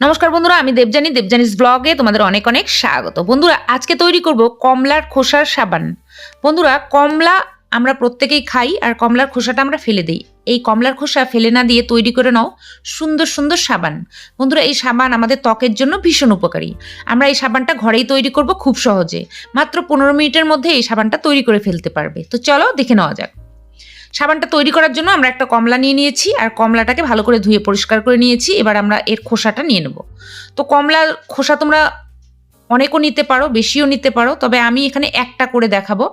নমস্কার বন্ধুরা, আমি দেবজানি দেবজানিস ব্লগে তোমাদের অনেক অনেক স্বাগত। বন্ধুরা, আজকে তৈরি করব কমলার খোসার সাবান। বন্ধুরা, কমলা আমরা প্রত্যেকেই খাই আর কমলার খোসাটা আমরা ফেলে দিই। এই কমলার খোসা ফেলে না দিয়ে তৈরি করে নাও সুন্দর সুন্দর সাবান। বন্ধুরা, এই সাবান আমাদের ত্বকের জন্য ভীষণ উপকারী। আমরা এই সাবানটা ঘরেই তৈরি করব খুব সহজে। মাত্র পনেরো মিনিটের মধ্যে এই সাবানটা তৈরি করে ফেলতে পারবে। তো চলো দেখে নেওয়া যাক। সাবানটা তৈরি করার জন্য আমরা একটা কমলা নিয়ে নিয়েছি আর কমলাটাকে ভালো করে ধুয়ে পরিষ্কার করে নিয়েছি। এবার আমরা এর খোসাটা নিয়ে নেব। তো কমলার খোসা তোমরা অনেকও নিতে পারো, বেশিও নিতে পারো, তবে আমি এখানে একটা করে দেখাবো।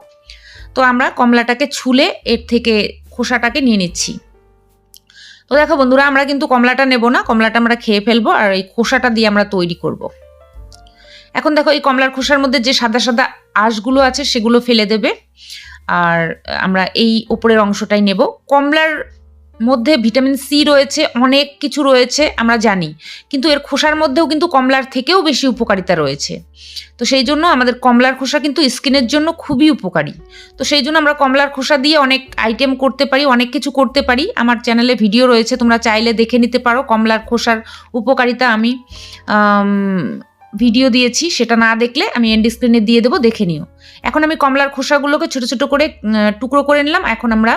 তো আমরা কমলাটাকে ছুলে এর থেকে খোসাটাকে নিয়ে নিচ্ছি। তো দেখো বন্ধুরা, আমরা কিন্তু কমলাটা নেব না, কমলাটা আমরা খেয়ে ফেলব আর এই খোসাটা দিয়ে আমরা তৈরি করব। এখন দেখো এই কমলার খোসার মধ্যে যে সাদা সাদা আঁশগুলো আছে সেগুলো ফেলে দেবে। আর আমরা এই ওপরের অংশটাই নেব। কমলার মধ্যে ভিটামিন সি রয়েছে, অনেক কিছু রয়েছে, আমরা জানি। কিন্তু এর খোসার মধ্যেও কিন্তু কমলার থেকেও বেশি উপকারিতা রয়েছে। তো সেই জন্য আমাদের কমলার খোসা কিন্তু স্কিনের জন্য খুবই উপকারী। তো সেই জন্য আমরা কমলার খোসা দিয়ে অনেক আইটেম করতে পারি, অনেক কিছু করতে পারি। আমার চ্যানেলে ভিডিও রয়েছে, তোমরা চাইলে দেখে নিতে পারো কমলার খোসার উপকারিতা আমি ভিডিও দিয়েছি, সেটা না দেখলে আমি এন্ড স্ক্রিনে দিয়ে দেবো, দেখে নিও। এখন আমি কমলার খোসাগুলোকে ছোটো ছোটো করে টুকরো করে নিলাম। এখন আমরা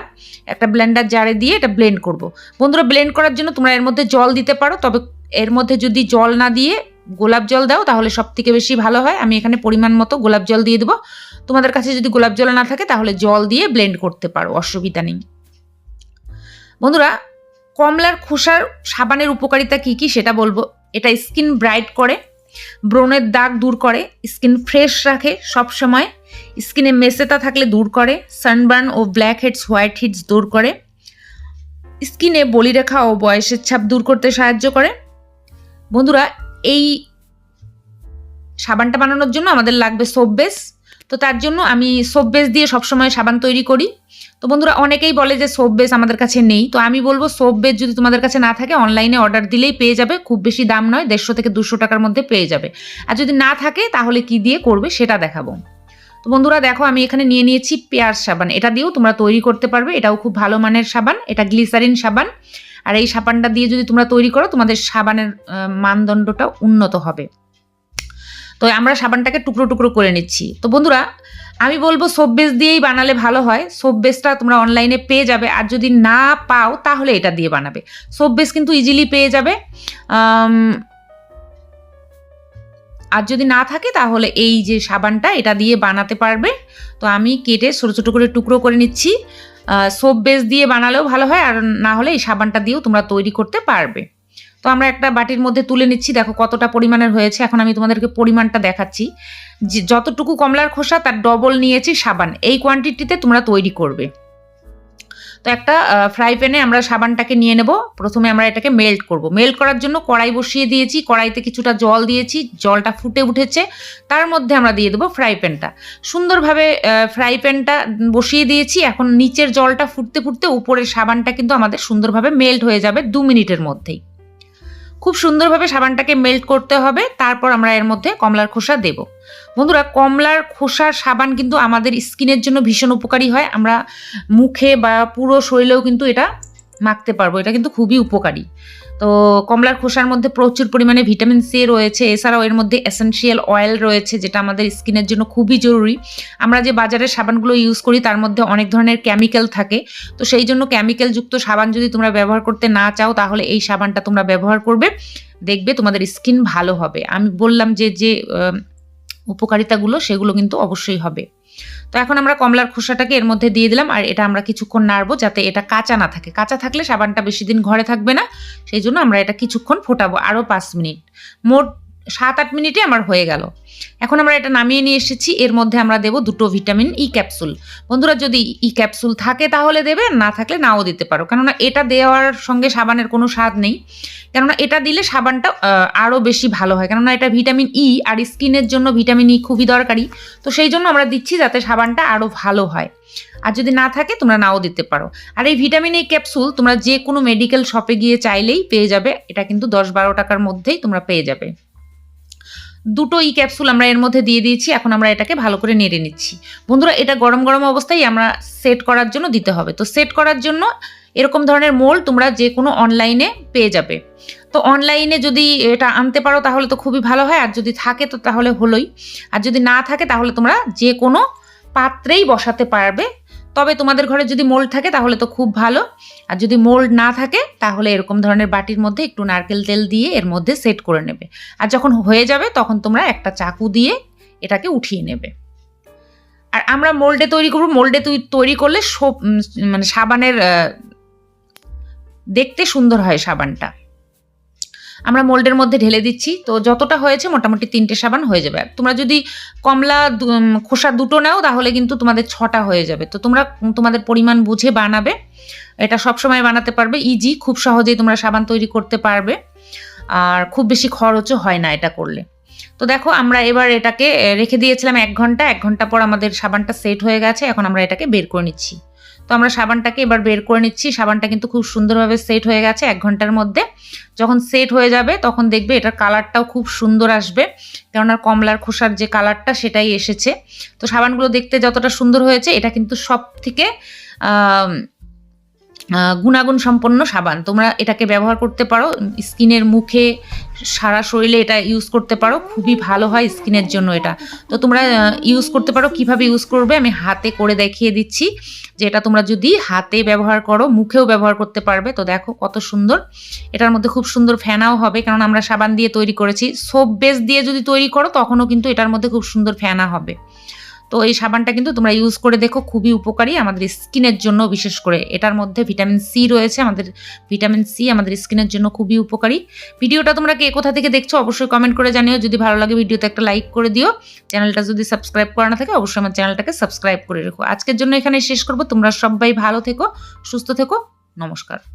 একটা ব্লেন্ডার জারে দিয়ে এটা ব্লেন্ড করব। বন্ধুরা ব্লেন্ড করার জন্য তোমরা এর মধ্যে জল দিতে পারো, তবে এর মধ্যে যদি জল না দিয়ে গোলাপ জল দাও, তাহলে সব থেকে বেশি ভালো হয়। আমি এখানে পরিমাণ মতো গোলাপ জল দিয়ে দেবো। তোমাদের কাছে যদি গোলাপ জল না থাকে, তাহলে জল দিয়ে ব্লেন্ড করতে পারো, অসুবিধা নেই। বন্ধুরা, কমলার খোসার সাবানের উপকারিতা কী কী সেটা বলব। এটা স্কিন ব্রাইট করে ব্রণের দাগ দূর করে, স্কিন ফ্রেশ রাখে সব সময় স্কিনে মেসেতা থাকলে দূর করে, সানবার্ন ও ব্ল্যাক হেডস, হোয়াইট হিটস দূর করে, স্কিনে বলিরেখা ও বয়সের ছাপ দূর করতে সাহায্য করে। বন্ধুরা, এই সাবানটা বানানোর জন্য আমাদের লাগবে সোপ বেস। তো তার জন্য আমি সোপ বেস দিয়ে সবসময় সাবান তৈরি করি। তো বন্ধুরা, অনেকেই বলে যে সোপ বেস আমাদের কাছে নেই। তো আমি বলব সোপ বেস যদি তোমাদের কাছে না থাকে অনলাইনে অর্ডার দিলেই পেয়ে যাবে। খুব বেশি দাম নয়, দেড়শো থেকে দুশো টাকার মধ্যে পেয়ে যাবে। আর যদি না থাকে, তাহলে কি দিয়ে করবে সেটা দেখাবো। তো বন্ধুরা, দেখো, আমি এখানে নিয়ে নিয়েছি পেয়ার সাবান। এটা দিয়েও তোমরা তৈরি করতে পারবে। এটাও খুব ভালো মানের সাবান। এটা গ্লিসারিন সাবান। আর এই সাবানটা দিয়ে যদি তোমরা তৈরি করো, তোমাদের সাবানের মানদণ্ডটা উন্নত হবে। তো আমরা সাবানটাকে টুকরো টুকরো করে নিচ্ছি। তো বন্ধুরা, আমি বলব সোপ বেস দিয়েই বানালে ভালো হয়। সোপ বেসটা তোমরা অনলাইনে পেয়ে যাবে। আর যদি না পাও, তাহলে এটা দিয়ে বানাবে। সোপ বেস কিন্তু ইজিলি পেয়ে যাবে। আর যদি না থাকে, তাহলে এই যে সাবানটা, এটা দিয়ে বানাতে পারবে। তো আমি কেটে ছোটো ছোটো করে টুকরো করে নিচ্ছি। সোপ বেস দিয়ে বানালেও ভালো হয়। আর না হলে এই সাবানটা দিয়েও তোমরা তৈরি করতে পারবে। তো আমরা একটা বাটির মধ্যে তুলে নিচ্ছি। দেখো কতটা পরিমাণের হয়েছে। এখন আমি তোমাদেরকে পরিমাণটা দেখাচ্ছি। যতটুকু কমলার খোসা, তার ডবল নিয়েছি সাবান। এই কোয়ান্টিটিতে তোমরা তৈরি করবে। তো একটা ফ্রাই প্যানে আমরা সাবানটাকে নিয়ে নেব। প্রথমে আমরা এটাকে মেল্ট করব। মেল্ট করার জন্য কড়াই বসিয়ে দিয়েছি। কড়াইতে কিছুটা জল দিয়েছি। জলটা ফুটে উঠেছে। তার মধ্যে আমরা দিয়ে দেবো ফ্রাই প্যানটা সুন্দরভাবে ফ্রাই প্যানটা বসিয়ে দিয়েছি। এখন নিচের জলটা ফুটতে ফুটতে উপরের সাবানটা কিন্তু আমাদের সুন্দরভাবে মেল্ট হয়ে যাবে দু মিনিটের মধ্যেই। খুব সুন্দরভাবে সাবানটাকে মেল্ট করতে হবে, তারপর আমরা এর মধ্যে কমলার খোসা দেব। বন্ধুরা, কমলার খোসার সাবান কিন্তু আমাদের স্কিনের জন্য ভীষণ উপকারী হয়। আমরা মুখে বা পুরো শরীরেও কিন্তু এটা মাখতে পারব। এটা কিন্তু খুবই উপকারী। তো কমলার খোসার মধ্যে প্রচুর পরিমাণে ভিটামিন সি রয়েছে। এছাড়াও এর মধ্যে এসেন্সিয়াল অয়েল রয়েছে, যেটা আমাদের স্কিনের জন্য খুবই জরুরি। আমরা যে বাজারের সাবানগুলো ইউজ করি, তার মধ্যে অনেক ধরনের কেমিক্যাল থাকে। তো সেই জন্য কেমিক্যালযুক্ত সাবান যদি তোমরা ব্যবহার করতে না চাও, তাহলে এই সাবানটা তোমরা ব্যবহার করবে। দেখবে তোমাদের স্কিন ভালো হবে। আমি বললাম যে যে উপকারিতাগুলো, সেগুলো কিন্তু অবশ্যই হবে। তো এখন আমরা কমলার খোসাটাকে এর মধ্যে দিয়ে দিলাম আর এটা আমরা কিছুক্ষণ নাড়বো যাতে এটা কাঁচা না থাকে। কাঁচা থাকলে সাবানটা বেশি দিন ঘরে থাকবে না। সেই জন্য আমরা এটা কিছুক্ষণ ফোটাবো আরও পাঁচ মিনিট। মোট সাত আট মিনিটে আমার হয়ে গেল। এখন আমরা এটা নামিয়ে নিয়ে এসেছি। এর মধ্যে আমরা দেব দুটো ভিটামিন ই ক্যাপসুল। বন্ধুরা, যদি ই ক্যাপসুল থাকে তাহলে দেবে না থাকলে নাও দিতে পারো। কেননা এটা দেওয়ার সঙ্গে সাবানের কোনো স্বাদ নেই। কেননা এটা দিলে সাবানটা আরও বেশি ভালো হয়। কেননা এটা ভিটামিন ই আর স্কিনের জন্য ভিটামিন ই খুবই দরকারি। তো সেই জন্য আমরা দিচ্ছি যাতে সাবানটা আরও ভালো হয়। আর যদি না থাকে, তোমরা নাও দিতে পারো। আর এই ভিটামিন এই ক্যাপসুল তোমরা যে কোনো মেডিকেল শপে গিয়ে চাইলেই পেয়ে যাবে। এটা কিন্তু দশ বারো টাকার মধ্যেই তোমরা পেয়ে যাবে। দুটো ই ক্যাপসুল আমরা এর মধ্যে দিয়ে দিয়েছি, এখন আমরা এটাকে ভালো করে নেড়ে নিচ্ছি। বন্ধুরা, এটা গরম গরম অবস্থায় আমরা সেট করার জন্য দিতে হবে। তো সেট করার জন্য এরকম ধরনের মোল তোমরা যে কোনো অনলাইনে পেয়ে যাবে। তো অনলাইনে যদি এটা আনতে পারো তাহলে তো খুবই ভালো হয়, আর যদি থাকে তো তাহলে হলোই। আর যদি না থাকে তাহলে তোমরা যে কোনো পাত্রেই বসাতে পারবে তবে তোমাদের ঘরে যদি মোল্ড থাকে তাহলে তো খুব ভালো। আর যদি মোল্ড না থাকে তাহলে এরকম ধরনের বাটির মধ্যে একটু নারকেল তেল দিয়ে এর মধ্যে সেট করে নেবে। আর যখন হয়ে যাবে তখন তোমরা একটা চাকু দিয়ে এটাকে উঠিয়ে নেবে। আর আমরা মোল্ডে তৈরি করব। মোল্ডে তুই তৈরি করলে মানে সাবানের দেখতে সুন্দর হয় সাবানটা। আমরা মোল্ডের মধ্যে ঢেলে দিচ্ছি। তো যতটা হয়েছে মোটামুটি তিনটে সাবান হয়ে যাবে। তোমরা যদি কমলা খোসা দুটো নাও, তাহলে কিন্তু তোমাদের ছটা হয়ে যাবে। তো তোমরা তোমাদের পরিমাণ বুঝে বানাবে। এটা সব সময় বানাতে পারবে। ইজি, খুব সহজেই তোমরা সাবান তৈরি করতে পারবে। আর খুব বেশি খরচও হয় না এটা করলে। তো দেখো, আমরা এবার এটাকে রেখে দিয়েছিলাম এক ঘণ্টা। এক ঘণ্টা পর আমাদের সাবানটা সেট হয়ে গেছে। এখন আমরা এটাকে বের করে নিচ্ছি। তো আমরা সাবানটাকে এবার বের করে নিচ্ছি। সাবানটা কিন্তু খুব সুন্দরভাবে সেট হয়ে গেছে এক ঘণ্টার মধ্যে। যখন সেট হয়ে যাবে, তখন দেখবে এটার কালারটাও খুব সুন্দর আসবে। কেননা কমলার খোসার যে কালারটা সেটাই এসেছে। তো সাবানগুলো দেখতে যতটা সুন্দর হয়েছে, এটা কিন্তু সব থেকে গুণাগুণ সম্পন্ন সাবান। তোমরা এটাকে ব্যবহার করতে পারো। স্কিনের মুখে সারা শরীরে এটা ইউজ করতে পারো, খুবই ভালো হয় স্কিনের জন্য এটা। তো তোমরা ইউজ করতে পারো, কীভাবে ইউজ করবে আমি হাতে করে দেখিয়ে দিচ্ছি। যে এটা তোমরা যদি হাতে ব্যবহার করো, মুখেও ব্যবহার করতে পারবে। তো দেখো কত সুন্দর। এটার মধ্যে খুব সুন্দর ফ্যানাও হবে, কারণ আমরা সাবান দিয়ে তৈরি করেছি। সোপ বেস দিয়ে যদি তৈরি করো, তখনও কিন্তু এটার মধ্যে খুব সুন্দর ফ্যানা হবে। তো এই সাবানটা কিন্তু তোমরা ইউজ করে দেখো, খুবই উপকারী আমাদের স্কিনের জন্য, বিশেষ করে এটার মধ্যে ভিটামিন সি রয়েছে, আমাদের ভিটামিন সি আমাদের স্কিনের জন্য খুবই উপকারী। ভিডিওটা তোমরা কে কোথা থেকে দেখছ অবশ্যই কমেন্ট করে জানিও। যদি ভালো লাগে ভিডিওতে একটা লাইক করে দিও। চ্যানেলটা যদি সাবস্ক্রাইব করা না থাকে, অবশ্যই আমার চ্যানেলটাকে সাবস্ক্রাইব করে রেখো। আজকের জন্য এখানে শেষ করব। তোমরা সবাই ভালো থেকো, সুস্থ থেকো। নমস্কার।